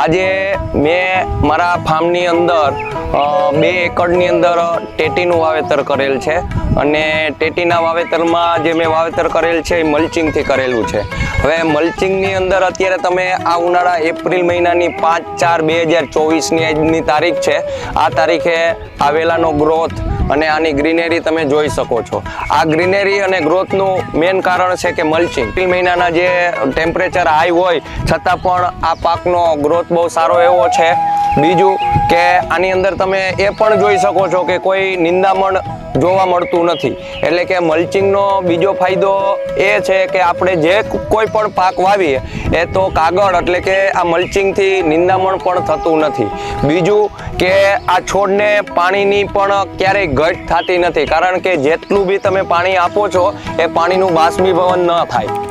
આજે મેં મારા ફાર્મની અંદર બે એકડની અંદર ટેટીનું વાવેતર કરેલ છે અને ટેટીના વાવેતરમાં જે મેં વાવેતર કરેલ છે એ મલ્ચિંગથી કરેલું છે. હવે મલ્ચિંગની અંદર અત્યારે તમે આ ઉનાળા એપ્રિલ મહિનાની પાંચ ચાર બે હજાર ચોવીસની આજની તારીખ છે. આ તારીખે આવેલાનો ગ્રોથ અને આની ગ્રીનરી તમે જોઈ શકો છો. આ ગ્રીનરી અને ગ્રોથનું મેઇન કારણ છે કે મલ્ચિંગ એપ્રિલ મહિનાના જે ટેમ્પરેચર હાઈ હોય, છતાં પણ આ પાકનો ગ્રોથ બહુ સારો એવો છે. બીજું કે આની અંદર તમે એ પણ જોઈ શકો છો કે કોઈ નિંદામણ જોવા મળતું નથી. એટલે કે મલ્ચિંગનો બીજો ફાયદો એ છે કે આપણે જે કોઈ પણ પાક વાવીએ, એ તો કાગળ એટલે કે આ મલ્ચિંગથી નિંદામણ પણ થતું નથી. બીજું કે આ છોડને પાણીની પણ ક્યારેય ઘટ થતી નથી. કારણ કે જેટલું બી તમે પાણી આપો છો, એ પાણીનું બાષ્પીભવન ન થાય.